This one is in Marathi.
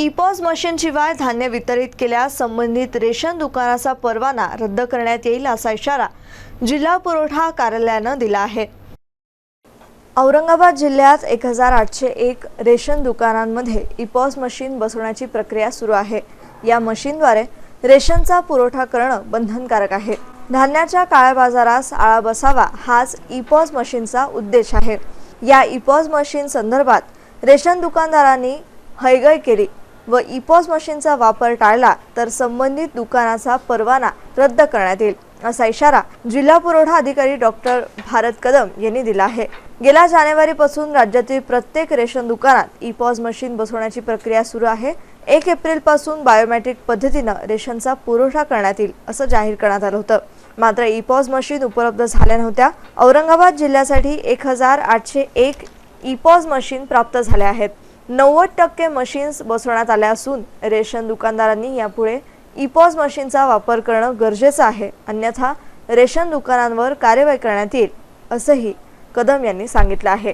इपॉज मशीनशिवाय धान्य वितरित केल्यास संबंधित रेशन दुकानाचा परवाना रद्द करण्यात येईल असा इशारा जिल्हा पुरवठा कार्यालयानं दिला आहे. औरंगाबाद जिल्ह्यात एक हजार आठशे एक रेशन दुकानांमध्ये इपॉज मशीन बसवण्याची प्रक्रिया सुरू आहे. या मशीनद्वारे रेशनचा पुरवठा करणं बंधनकारक आहे. धान्याच्या काळ्या बाजारास आळा बसावा हाच इपॉज मशीनचा उद्देश आहे. या इपॉज मशीन संदर्भात रेशन दुकानदारांनी हयगय केली. व इपॉज मशीनचा वापर टाळला तर संबंधित दुकानाचा परवाना रद्द करण्यात येईल असा इशारा जिल्हा पुरवठा अधिकारी डॉक्टर भारत कदम यांनी दिला आहे. गेल्या जानेवारीपासून राज्यातील प्रत्येक रेशन दुकानात इपॉज मशीन बसवण्याची प्रक्रिया सुरू आहे. एक एप्रिलपासून पद्धतीनं रेशनचा पुरवठा करण्यात येईल असं जाहीर करण्यात आलं होतं. मात्र इपॉज मशीन उपलब्ध झाल्या नव्हत्या. औरंगाबाद जिल्ह्यासाठी एक हजार आठशे एक इपॉज मशीन प्राप्त झाल्या आहेत. नव्वद टक्के मशीन्स बसवण्यात आल्या असून रेशन दुकानदारांनी यापुढे इपॉज मशीनचा वापर करणं गरजेचं आहे. अन्यथा रेशन दुकानांवर कार्यवाही करण्यात येईल असंही कदम यांनी सांगितलं आहे.